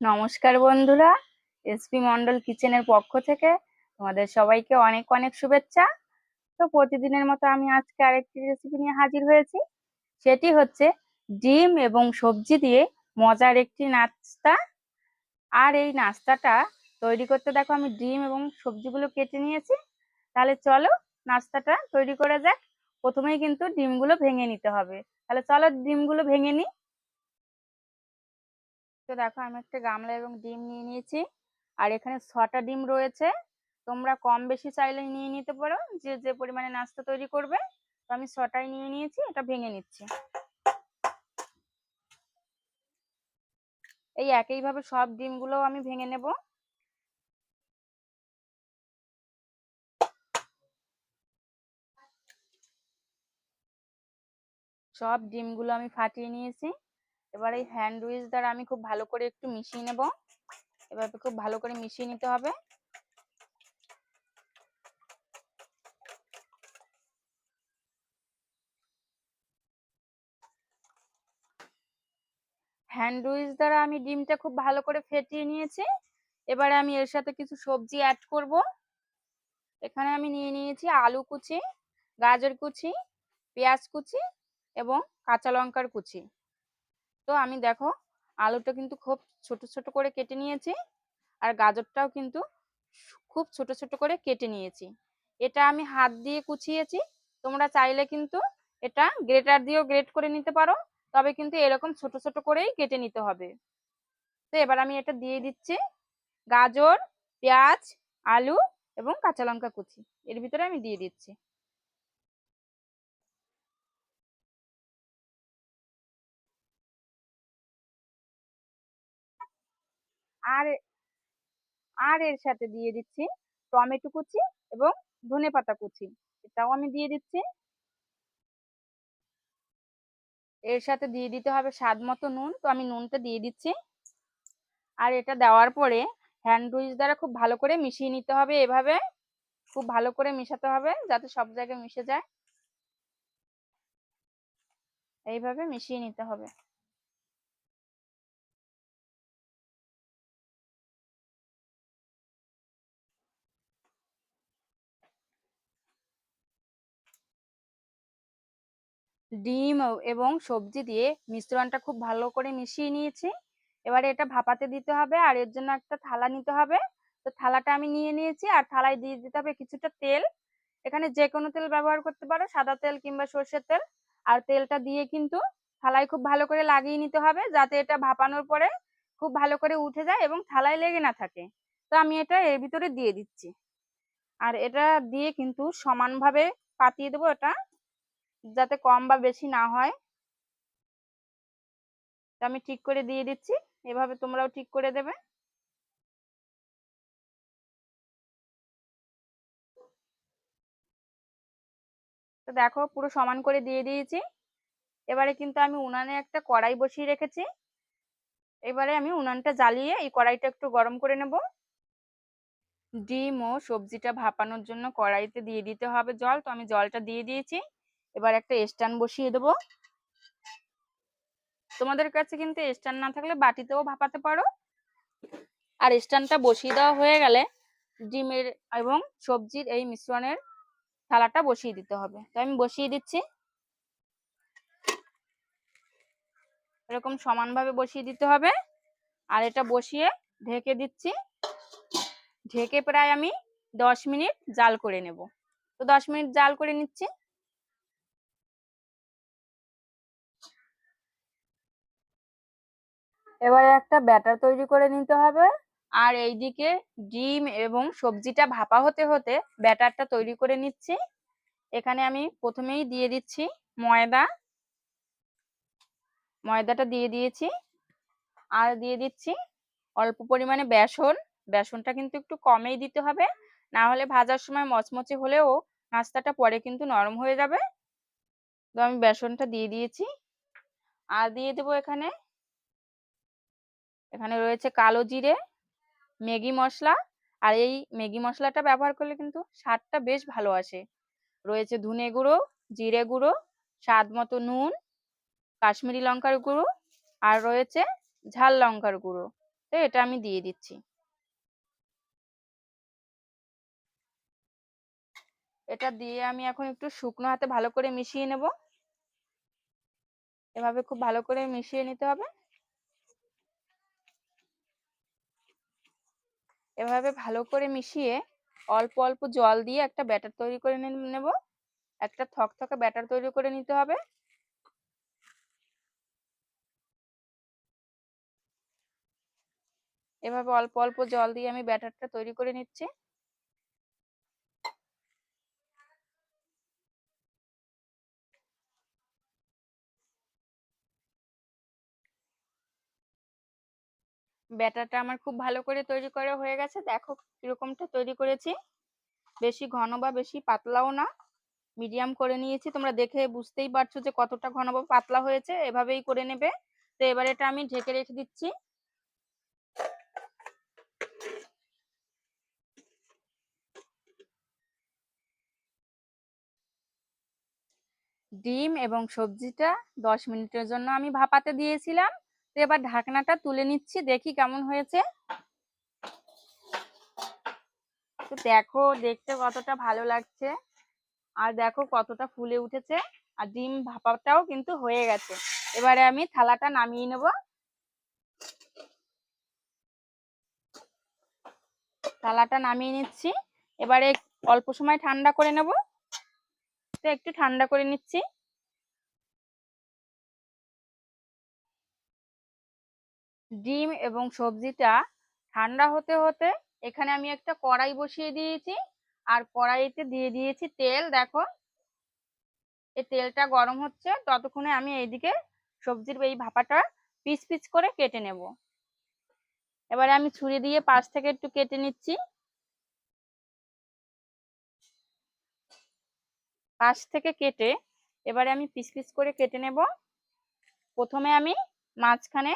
নমস্কার বন্ধুরা এসপি মন্ডল কিচেনের পক্ষ থেকে তোমাদের সবাইকে অনেক অনেক শুভেচ্ছা। তো প্রতিদিনের মতো আমি আজকে আরেকটি রেসিপি নিয়ে হাজির হয়েছি। সেটি হচ্ছে ডিম এবং সবজি দিয়ে মজার একটি নাস্তা। আর এই নাস্তাটা তৈরি করতে দেখো, আমি ডিম এবং সবজিগুলো কেটে নিয়েছি। তাহলে চলো নাস্তাটা তৈরি করা যাক। প্রথমেই কিন্তু ডিমগুলো ভেঙে নিতে হবে। তাহলে চলো ডিমগুলো ভেঙে নিই। তো দেখো আমি একটা গামলা এবং ডিম নিয়ে নিয়েছি। আর এখানে ছটা ডিম রয়েছে। তোমরা কম বেশি চাইলে নিয়ে নিতে পারো। যে যে পরিমাণে নাস্তা তৈরি করবে, তো আমি ছটাই নিয়ে নিয়েছি, এটা ভেঙে নিচ্ছি। এই একইভাবে সব ডিমগুলো আমি ভেঙে নেব। সব ডিমগুলো আমি ফাটিয়ে নিয়েছি। এবার এই হ্যান্ড উইচ দ্বারা আমি খুব ভালো করে একটু মিশিয়ে নেব। এভাবে খুব ভালো করে মিশিয়ে নিতে হবে। হ্যান্ড উইচ দ্বারা আমি ডিমটা খুব ভালো করে ফেটিয়ে নিয়েছি। এবারে আমি এর সাথে কিছু সবজি অ্যাড করব। এখানে আমি নিয়ে নিয়েছি আলু কুচি, গাজর কুচি, পেঁয়াজ কুচি এবং কাঁচা লঙ্কার কুচি। তো আমি দেখো, আলুটা কিন্তু খুব ছোট ছোট করে কেটে নিয়েছি আর গাজরটাও কিন্তু খুব ছোট ছোট করে কেটে নিয়েছি। এটা আমি হাত দিয়ে কুচিয়েছি, তোমরা চাইলে কিন্তু এটা গ্রেটার দিয়েও গ্রেট করে নিতে পারো, তবে কিন্তু এরকম ছোট ছোট করেই কেটে নিতে হবে। তো এবার আমি এটা দিয়ে দিচ্ছি গাজর, পেঁয়াজ, আলু এবং কাঁচা লঙ্কা কুচি। এর ভিতরে আমি দিয়ে দিচ্ছি। আর আর এর সাথে দিয়ে দিচ্ছি টমেটো কুচি এবং ধনে পাতা কুচি। এটাও আমি দিয়ে দিচ্ছি। এর সাথে দিয়ে দিতে হবে স্বাদ মতো নুন। তো আমি নুনটা দিয়ে দিচ্ছি। আর এটা দেওয়ার পরে হ্যান্ড উইচ দ্বারা খুব ভালো করে মিশিয়ে নিতে হবে এভাবে। খুব ভালো করে মিশাতে হবে যাতে সব জায়গায় মিশে যায়। এইভাবে মিশিয়ে নিতে হবে। ডিম এবং সবজি দিয়ে মিশ্রণটা খুব ভালো করে মিশিয়ে নিয়েছি। এবারে এটা ভাপাতে দিতে হবে, আর এর জন্য একটা থালা নিতে হবে। তো থালাটা আমি নিয়ে নিয়েছি, আর থালায় দিয়ে দিতে হবে কিছুটা তেল। এখানে যে কোনো তেল ব্যবহার করতে পারো, সাদা তেল কিংবা সর্ষের তেল। আর তেলটা দিয়ে কিন্তু থালায় খুব ভালো করে লাগিয়ে নিতে হবে, যাতে এটা ভাপানোর পরে খুব ভালো করে উঠে যায় এবং থালায় লেগে না থাকে। তো আমি এটা এর ভিতরে দিয়ে দিচ্ছি। আর এটা দিয়ে কিন্তু সমানভাবে পাতিয়ে দেবো এটা। যাতে কম বা বেশি না হয়। আমি ঠিক করে দিয়ে দিচ্ছি। এভাবে তোমরাও ঠিক করে দেবে। তো দেখো, পুরো সমান করে দিয়ে দিয়েছি। এবারে কিন্তু আমি উনানে একটা কড়াই বসিয়ে রেখেছি। এবারে আমি উনানটা জ্বালিয়ে এই কড়াইটা একটু গরম করে নেব। ডিম ও সবজিটা ভাপানোর জন্য কড়াইতে দিয়ে দিতে হবে জল। তো আমি জলটা দিয়ে দিয়েছি। এবার একটা স্ট্যান্ড বসিয়ে দেবো। তোমাদের কাছে কিন্তু স্ট্যান্ড না থাকলে বাটিতেও ভাপাতে পারো। আর স্ট্যান্ডটা বসিয়ে দেওয়া হয়ে গেলে ডিমের এবং সবজির এই মিশ্রণের থালাটা বসিয়ে দিতে হবে। তো আমি বসিয়ে দিচ্ছি। এরকম সমানভাবে বসিয়ে দিতে হবে। আর এটা বসিয়ে ঢেকে দিচ্ছি। ঢেকে প্রায় আমি দশ মিনিট জাল করে নেব। তো দশ মিনিট জাল করে নিচ্ছি। এবারে একটা ব্যাটার তৈরি করে নিতে হবে। আর এইদিকে ডিম এবং সবজিটা ভাপা হতে হতে ব্যাটারটা তৈরি করে নিচ্ছি। এখানে আমি প্রথমেই দিয়ে দিচ্ছি ময়দা। ময়দাটা দিয়ে দিয়েছি। আর দিয়ে দিচ্ছি অল্প পরিমাণে বেসন। বেসনটা কিন্তু একটু কমেই দিতে হবে। না হলে ভাজার সময় মচমচে হলেও নাস্তাটা পরে কিন্তু নরম হয়ে যাবে। তো আমি বেসনটা দিয়ে দিয়েছি। আর দিয়ে দেবো এখানে এখানে রয়েছে কালো জিরে, ম্যাগি মশলা, আর এই ম্যাগি মশলাটা ব্যবহার করলে কিন্তু স্বাদটা বেশ ভালো আসে। রয়েছে ধনে গুঁড়ো, জিরে গুঁড়ো, স্বাদ মতো নুন, কাশ্মীরি লঙ্কার গুঁড়ো, আর রয়েছে ঝাল লঙ্কার গুঁড়ো। তো এটা আমি দিয়ে দিচ্ছি। এটা দিয়ে আমি এখন একটু শুকনো হাতে ভালো করে মিশিয়ে নেব। এভাবে খুব ভালো করে মিশিয়ে নিতে হবে। এভাবে ভালো করে মিশিয়ে অল্প অল্প জল দিয়ে একটা ব্যাটার তৈরি করে নেব। একটা থকথকে ব্যাটার তৈরি করে নিতে হবে। এভাবে অল্প অল্প জল দিয়ে আমি ব্যাটারটা তৈরি করে নিচ্ছি। ব্যাটারটা আমার খুব ভালো করে তৈরি করা হয়ে গেছে। দেখো কিরকমটা তৈরি করেছি। বেশি ঘন বা বেশি পাতলাও না। মিডিয়াম করে নিয়েছি। তোমরা দেখে বুঝতেই পারছ যে কতটা ঘন বা পাতলা হয়েছে। এভাবেই করে নেবে। তো এবার এটা আমি ঢেকে রেখে দিচ্ছি। ডিম এবং সবজিটা দশ মিনিটের জন্য আমি ভাপাতে দিয়েছিলাম। তো এবার ঢাকনাটা তুলে নিচ্ছি, দেখি কেমন হয়েছে। তো দেখো, দেখতে কতটা ভালো লাগছে। আর দেখো কতটা ফুলে উঠেছে। আর ডিম ভাপাটাও কিন্তু হয়ে গেছে। এবারে আমি থালাটা নামিয়ে নেব। থালাটা নামিয়ে নিচ্ছি। এবারে অল্প সময় ঠান্ডা করে নেব। তো একটু ঠান্ডা করে নিচ্ছি। ডিম এবং সবজিটা ঠান্ডা হতে হতে এখানে আমি একটা কড়াই বসিয়ে দিয়েছি। আর কড়াইতে দিয়ে দিয়েছি তেল, দেখো। এই তেলটা গরম হচ্ছে, ততক্ষণে আমি এইদিকে সবজির এই ভাপাটা পিস পিস করে কেটে নেব। এবারে আমি ছুরি দিয়ে পাশ থেকে একটু কেটে নিচ্ছি। পাশ থেকে কেটে এবারে আমি পিস পিস করে কেটে নেব। প্রথমে আমি মাঝখানে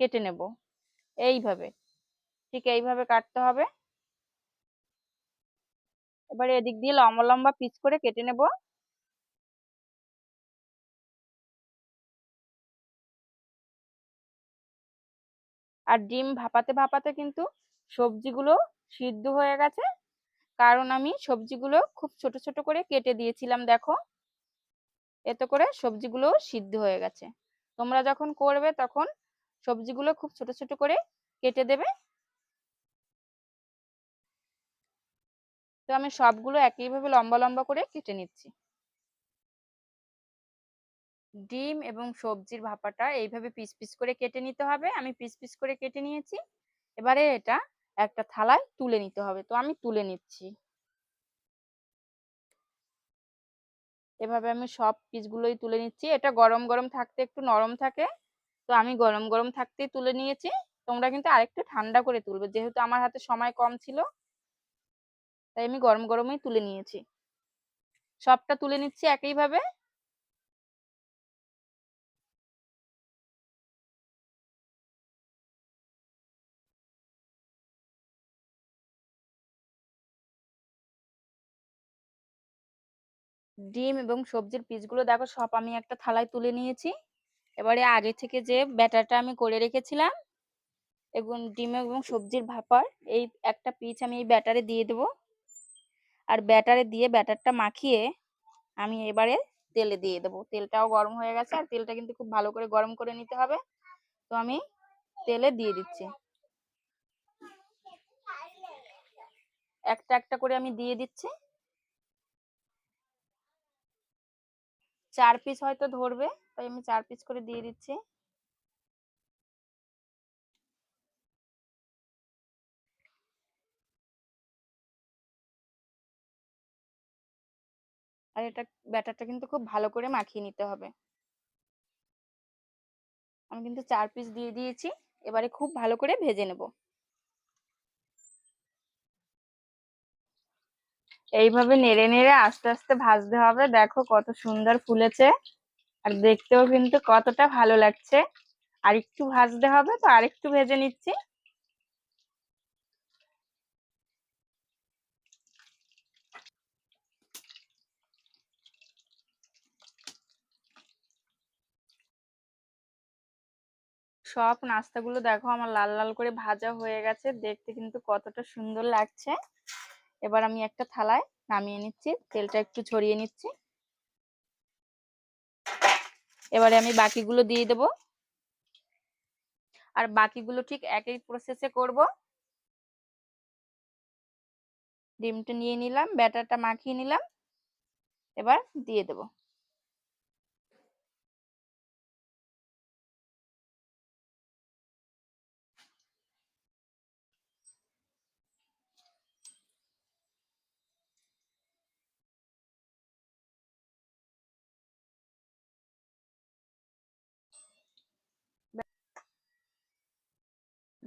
কেটে নেব। এইভাবে। ঠিক এইভাবে কাটতে হবে। এবারে এদিক দিয়ে লম্বা লম্বা পিস করে কেটে নেব। আর ডিম ভাপাতে ভাপাতে কিন্তু সবজিগুলো সিদ্ধ হয়ে গেছে। কারণ আমি সবজিগুলো খুব ছোট ছোট করে কেটে দিয়েছিলাম, দেখো। এতে করে সবজিগুলো সিদ্ধ হয়ে গেছে। তোমরা যখন করবে তখন সবজিগুলো খুব ছোট ছোট করে কেটে দেবে। তো আমি সবগুলো একইভাবে লম্বা লম্বা করে কেটে নিচ্ছি। ডিম এবং সবজির ভাপাটা এইভাবে পিস পিস করে কেটে নিতে হবে। আমি পিস পিস করে কেটে নিয়েছি। এবারে এটা একটা থালায় তুলে নিতে হবে। তো আমি তুলে নিচ্ছি। এভাবে আমি সব পিসগুলোই তুলে নিচ্ছি। এটা গরম গরম থাকতে একটু নরম থাকে। তো আমি গরম গরম থাকতেই তুলে নিয়েছি। তোমরা কিন্তু আরেকটু ঠান্ডা করে তুলবে, যেহেতু আমার হাতে সময় কম ছিল। তাই আমি গরম, গরমই তুলে নিয়েছি। সবটা তুলে নিচ্ছি একইভাবে। ডিম এবং সবজির পিসগুলো দেখো, সব আমি একটা থালায় তুলে নিয়েছি। এবারে আগে থেকে যে ব্যাটারটা আমি করে রেখেছিলাম এবং ডিম এবং সবজির ভাপার, এই একটা পিস আমি এই ব্যাটারে দিয়ে দেব। আর ব্যাটারে দিয়ে ব্যাটারটা মাখিয়ে আমি এবারে তেলে দিয়ে দেবো। তেলটাও গরম হয়ে গেছে আর তেলটা কিন্তু খুব ভালো করে গরম করে নিতে হবে। তো আমি তেলে দিয়ে দিচ্ছি। একটা একটা করে আমি দিয়ে দিচ্ছি। চার পিস হয়তো ধরবে, তাই আমি চার পিস করে দিয়ে দিচ্ছি। আর এটা ব্যাটারটা কিন্তু খুব ভালো করে মাখিয়ে নিতে হবে। আমি কিন্তু চার পিস দিয়ে দিয়েছি, এবারে খুব ভালো করে ভেজে নেব। এইভাবে নেড়ে নেড়ে আস্তে আস্তে ভাজতে হবে। দেখো কত সুন্দর ফুলেছে। আর দেখতেও কিন্তু কতটা ভালো লাগছে। আর একটু ভাজতে হবে তো আরেকটু ভেজে নিচ্ছি। সব নাস্তাগুলো দেখো আমার লাল লাল করে ভাজা হয়ে গেছে। দেখতে কিন্তু কতটা সুন্দর লাগছে। এবার আমি একটা থালায় নামিয়ে নিচ্ছি, তেলটা একটু ছড়িয়ে নিচ্ছি। এবারে আমি বাকিগুলো দিয়ে দেব। আর বাকিগুলো ঠিক একই প্রসেসে করব। ডিমটা নিয়ে নিলাম, ব্যাটারটা মাখিয়ে নিলাম। এবার দিয়ে দেব।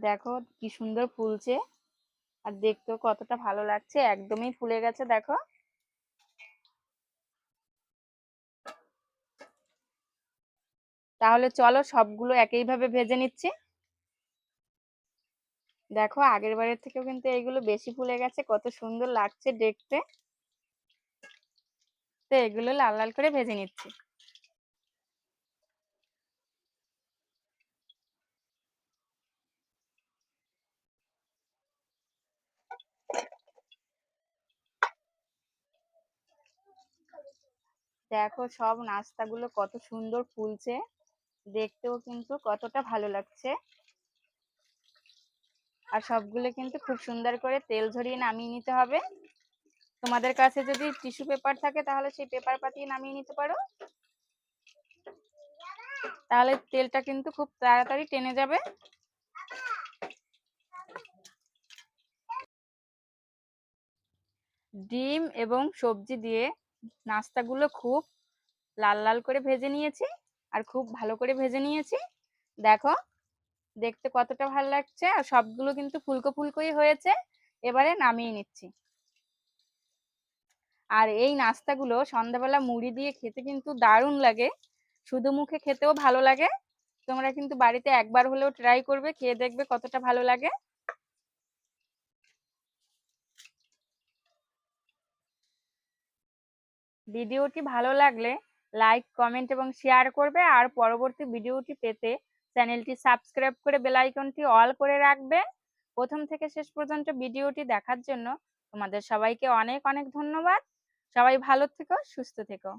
দেখো কি সুন্দর ফুলছে। আর দেখতেও কতটা ভালো লাগছে, একদমই ফুলে গেছে, দেখো। তাহলে চলো সবগুলো একইভাবে ভেজে নিচ্ছি। দেখো, আগের বারের থেকেও কিন্তু এইগুলো বেশি ফুলে গেছে, কত সুন্দর লাগছে দেখতে। তো এগুলো লাল লাল করে ভেজে নিচ্ছি। দেখো সব নাস্তাগুলো কত সুন্দর ফুলছে। দেখতেও কিন্তু কতটা ভালো লাগছে। আর সবগুলো কিন্তু খুব সুন্দর করে তেল ঝরিয়ে নামিয়ে নিতে হবে। তোমাদের কাছে যদি টিস্যু পেপার থাকে, তাহলে সেই পেপার পাতিয়ে নামিয়ে নিতে পারো। তাহলে তেলটা কিন্তু খুব তাড়াতাড়ি টেনে যাবে। ডিম এবং সবজি দিয়ে নাস্তাগুলো খুব লাল লাল করে ভেজে নিয়েছি আর খুব ভালো করে ভেজে নিয়েছি। দেখো, দেখতে কতটা ভালো লাগছে আর সবগুলো কিন্তু ফুলকো ফুলকোই হয়েছে। এবারে নামিয়ে নিচ্ছি। আর এই নাস্তাগুলো সন্ধ্যাবেলা মুড়ি দিয়ে খেতে কিন্তু দারুণ লাগে। শুধু মুখে খেতেও ভালো লাগে। তোমরা কিন্তু বাড়িতে একবার হলেও ট্রাই করবে, খেয়ে দেখবে কতটা ভালো লাগে। ভিডিওটি ভালো লাগলে লাইক, কমেন্ট এবং শেয়ার করবে। আর পরবর্তী ভিডিওটি পেতে চ্যানেলটি সাবস্ক্রাইব করে বেলাইকনটি অল করে রাখবে। প্রথম থেকে শেষ পর্যন্ত ভিডিওটি দেখার জন্য তোমাদের সবাইকে অনেক অনেক ধন্যবাদ। সবাই ভালো থেকো, সুস্থ থেকো।